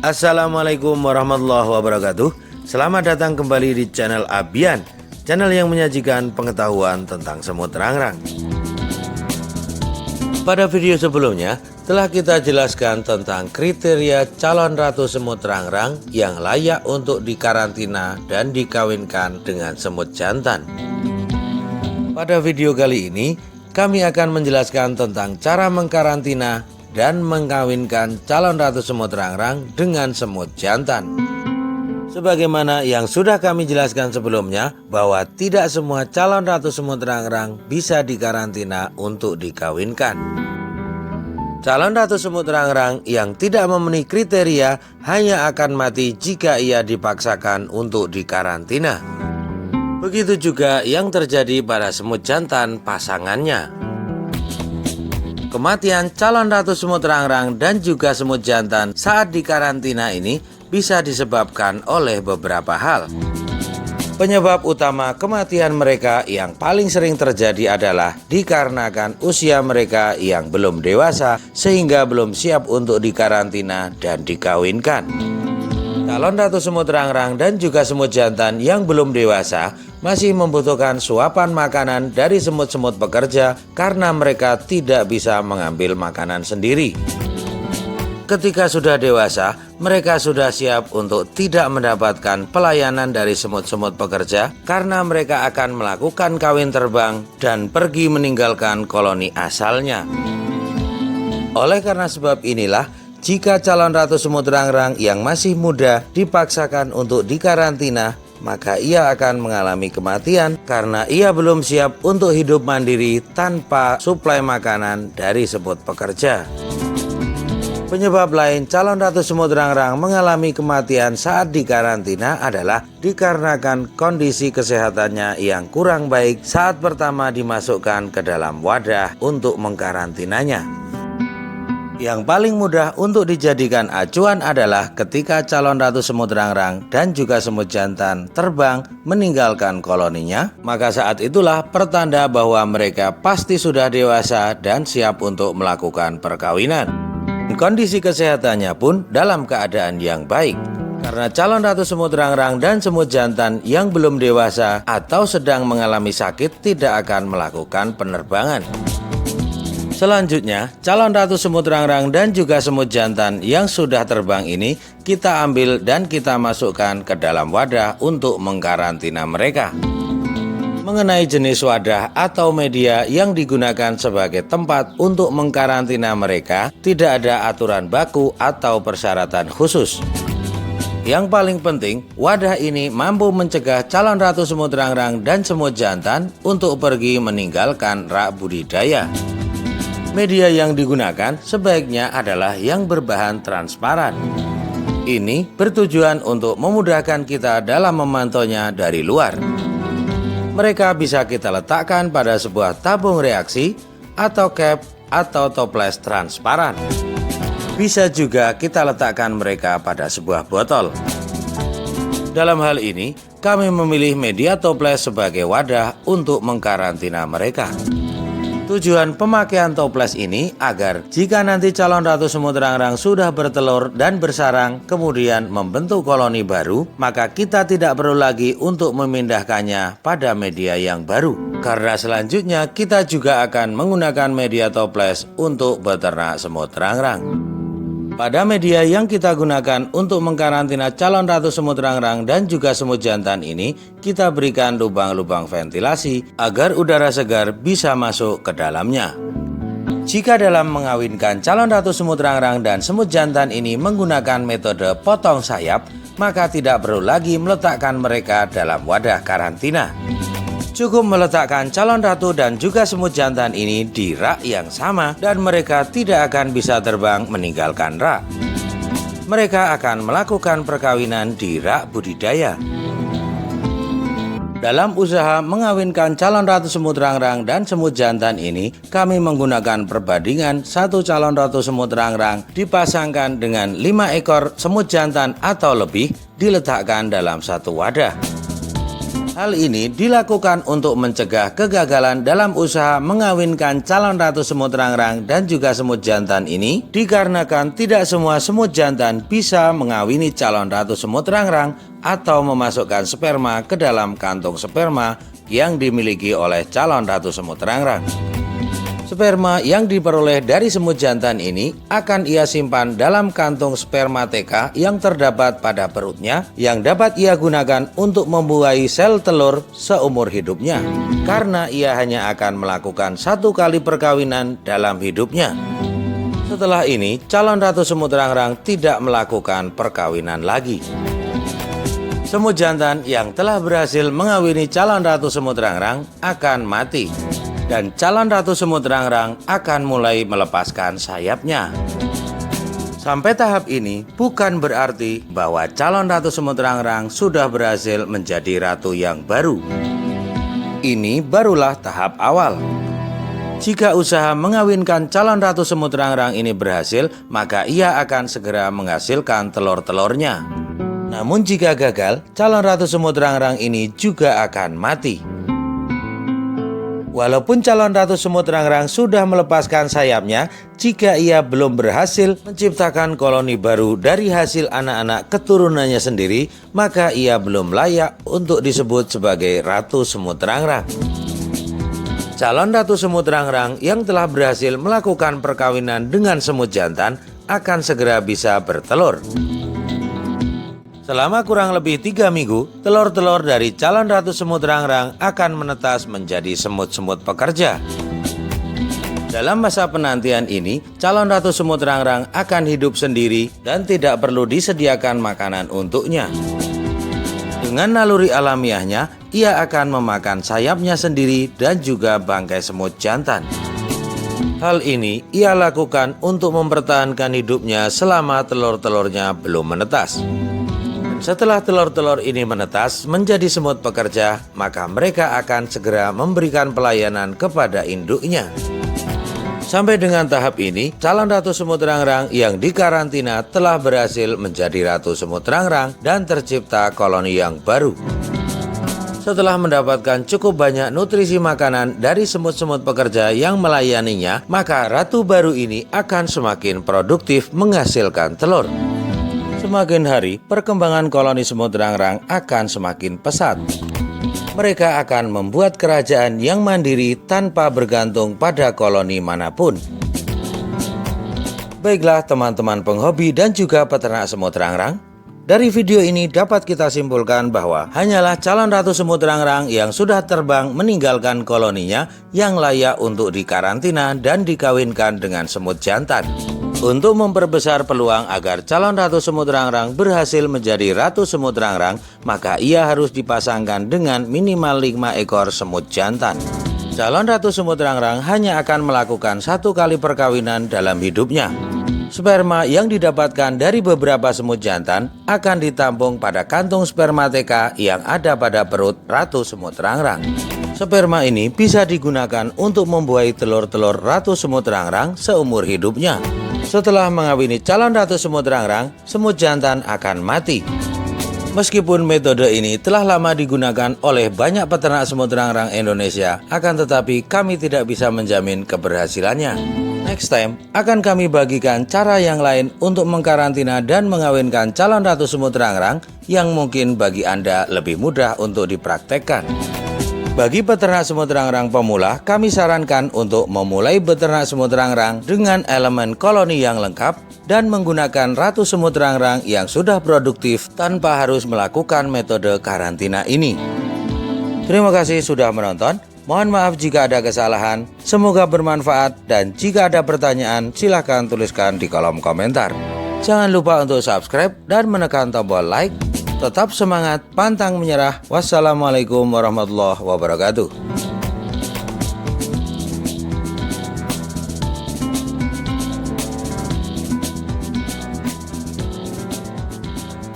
Assalamualaikum warahmatullahi wabarakatuh Selamat datang kembali di channel Abian Channel yang menyajikan pengetahuan tentang semut rangrang Pada video sebelumnya telah kita jelaskan tentang kriteria calon ratu semut rangrang yang layak untuk dikarantina dan dikawinkan dengan semut jantan. Pada video kali ini, kami akan menjelaskan tentang cara mengkarantina dan mengkawinkan calon ratu semut rangrang dengan semut jantan. Sebagaimana yang sudah kami jelaskan sebelumnya bahwa tidak semua calon ratu semut rangrang bisa dikarantina untuk dikawinkan. Calon ratu semut rangrang yang tidak memenuhi kriteria hanya akan mati jika ia dipaksakan untuk dikarantina. Begitu juga yang terjadi pada semut jantan pasangannya. Kematian calon ratu semut rangrang dan juga semut jantan saat dikarantina ini bisa disebabkan oleh beberapa hal. Penyebab utama kematian mereka yang paling sering terjadi adalah dikarenakan usia mereka yang belum dewasa sehingga belum siap untuk dikarantina dan dikawinkan. Calon ratu semut rangrang dan juga semut jantan yang belum dewasa masih membutuhkan suapan makanan dari semut-semut pekerja karena mereka tidak bisa mengambil makanan sendiri. Ketika sudah dewasa, mereka sudah siap untuk tidak mendapatkan pelayanan dari semut-semut pekerja karena mereka akan melakukan kawin terbang dan pergi meninggalkan koloni asalnya. Oleh karena sebab inilah, jika calon ratu semut rangrang yang masih muda dipaksakan untuk dikarantina, maka ia akan mengalami kematian karena ia belum siap untuk hidup mandiri tanpa suplai makanan dari sebut pekerja. Penyebab lain calon ratu semut rangrang mengalami kematian saat dikarantina adalah dikarenakan kondisi kesehatannya yang kurang baik saat pertama dimasukkan ke dalam wadah untuk mengkarantinanya. Yang paling mudah untuk dijadikan acuan adalah ketika calon ratu semut rangrang dan juga semut jantan terbang meninggalkan koloninya, maka saat itulah pertanda bahwa mereka pasti sudah dewasa dan siap untuk melakukan perkawinan. Kondisi kesehatannya pun dalam keadaan yang baik. Karena calon ratu semut rangrang dan semut jantan yang belum dewasa atau sedang mengalami sakit tidak akan melakukan penerbangan. Selanjutnya, calon ratu semut rangrang dan juga semut jantan yang sudah terbang ini kita ambil dan kita masukkan ke dalam wadah untuk mengkarantina mereka. Mengenai jenis wadah atau media yang digunakan sebagai tempat untuk mengkarantina mereka, tidak ada aturan baku atau persyaratan khusus. Yang paling penting, wadah ini mampu mencegah calon ratu semut rangrang dan semut jantan untuk pergi meninggalkan rak budidaya. Media yang digunakan sebaiknya adalah yang berbahan transparan. Ini bertujuan untuk memudahkan kita dalam memantaunya dari luar. Mereka bisa kita letakkan pada sebuah tabung reaksi atau cap atau toples transparan. Bisa juga kita letakkan mereka pada sebuah botol. Dalam hal ini, kami memilih media toples sebagai wadah untuk mengkarantina mereka. Tujuan pemakaian toples ini agar jika nanti calon ratu semut rangrang sudah bertelur dan bersarang kemudian membentuk koloni baru, maka kita tidak perlu lagi untuk memindahkannya pada media yang baru. Karena selanjutnya kita juga akan menggunakan media toples untuk beternak semut rangrang. Pada media yang kita gunakan untuk mengkarantina calon ratu semut rangrang dan juga semut jantan ini, kita berikan lubang-lubang ventilasi agar udara segar bisa masuk ke dalamnya. Jika dalam mengawinkan calon ratu semut rangrang dan semut jantan ini menggunakan metode potong sayap, maka tidak perlu lagi meletakkan mereka dalam wadah karantina. Cukup meletakkan calon ratu dan juga semut jantan ini di rak yang sama dan mereka tidak akan bisa terbang meninggalkan rak. Mereka akan melakukan perkawinan di rak budidaya. Dalam usaha mengawinkan calon ratu semut rangrang dan semut jantan ini, kami menggunakan perbandingan satu calon ratu semut rangrang dipasangkan dengan lima ekor semut jantan atau lebih diletakkan dalam satu wadah. Hal ini dilakukan untuk mencegah kegagalan dalam usaha mengawinkan calon ratu semut rangrang dan juga semut jantan ini dikarenakan tidak semua semut jantan bisa mengawini calon ratu semut rangrang atau memasukkan sperma ke dalam kantong sperma yang dimiliki oleh calon ratu semut rangrang. Sperma yang diperoleh dari semut jantan ini akan ia simpan dalam kantung spermateka yang terdapat pada perutnya yang dapat ia gunakan untuk membuahi sel telur seumur hidupnya karena ia hanya akan melakukan satu kali perkawinan dalam hidupnya. Setelah ini, calon ratu semut rangrang tidak melakukan perkawinan lagi. Semut jantan yang telah berhasil mengawini calon ratu semut rangrang akan mati dan calon ratu semut rangrang akan mulai melepaskan sayapnya. Sampai tahap ini bukan berarti bahwa calon ratu semut rangrang sudah berhasil menjadi ratu yang baru. Ini barulah tahap awal. Jika usaha mengawinkan calon ratu semut rangrang ini berhasil, maka ia akan segera menghasilkan telur-telurnya. Namun jika gagal, calon ratu semut rangrang ini juga akan mati. Walaupun calon ratu semut rangrang sudah melepaskan sayapnya, jika ia belum berhasil menciptakan koloni baru dari hasil anak-anak keturunannya sendiri, maka ia belum layak untuk disebut sebagai ratu semut rangrang. Calon ratu semut rangrang yang telah berhasil melakukan perkawinan dengan semut jantan akan segera bisa bertelur. Selama kurang lebih tiga minggu, telur-telur dari calon ratu semut rangrang akan menetas menjadi semut-semut pekerja. Dalam masa penantian ini, calon ratu semut rangrang akan hidup sendiri dan tidak perlu disediakan makanan untuknya. Dengan naluri alamiahnya, ia akan memakan sayapnya sendiri dan juga bangkai semut jantan. Hal ini ia lakukan untuk mempertahankan hidupnya selama telur-telurnya belum menetas. Setelah telur-telur ini menetas menjadi semut pekerja, maka mereka akan segera memberikan pelayanan kepada induknya. Sampai dengan tahap ini, calon ratu semut rangrang yang dikarantina telah berhasil menjadi ratu semut rangrang dan tercipta koloni yang baru. Setelah mendapatkan cukup banyak nutrisi makanan dari semut-semut pekerja yang melayaninya, maka ratu baru ini akan semakin produktif menghasilkan telur. Semakin hari, perkembangan koloni semut rangrang akan semakin pesat. Mereka akan membuat kerajaan yang mandiri tanpa bergantung pada koloni mana pun. Baiklah teman-teman penghobi dan juga peternak semut rangrang, dari video ini dapat kita simpulkan bahwa hanyalah calon ratu semut rangrang yang sudah terbang meninggalkan koloninya yang layak untuk dikarantina dan dikawinkan dengan semut jantan. Untuk memperbesar peluang agar calon ratu semut rangrang berhasil menjadi ratu semut rangrang, maka ia harus dipasangkan dengan minimal 5 ekor semut jantan. Calon ratu semut rangrang hanya akan melakukan satu kali perkawinan dalam hidupnya. Sperma yang didapatkan dari beberapa semut jantan akan ditampung pada kantung spermateka yang ada pada perut ratu semut rangrang. Sperma ini bisa digunakan untuk membuahi telur-telur ratu semut rangrang seumur hidupnya. Setelah mengawini calon ratu semut rangrang, semut jantan akan mati. Meskipun metode ini telah lama digunakan oleh banyak peternak semut rangrang Indonesia, akan tetapi kami tidak bisa menjamin keberhasilannya. Next time, akan kami bagikan cara yang lain untuk mengkarantina dan mengawinkan calon ratu semut rangrang yang mungkin bagi Anda lebih mudah untuk dipraktekkan. Bagi peternak semut rangrang pemula, kami sarankan untuk memulai beternak semut rangrang dengan elemen koloni yang lengkap dan menggunakan ratu semut rangrang yang sudah produktif tanpa harus melakukan metode karantina ini. Terima kasih sudah menonton. Mohon maaf jika ada kesalahan. Semoga bermanfaat dan jika ada pertanyaan silahkan tuliskan di kolom komentar. Jangan lupa untuk subscribe dan menekan tombol like Tetap semangat, pantang menyerah. Wassalamualaikum warahmatullahi wabarakatuh.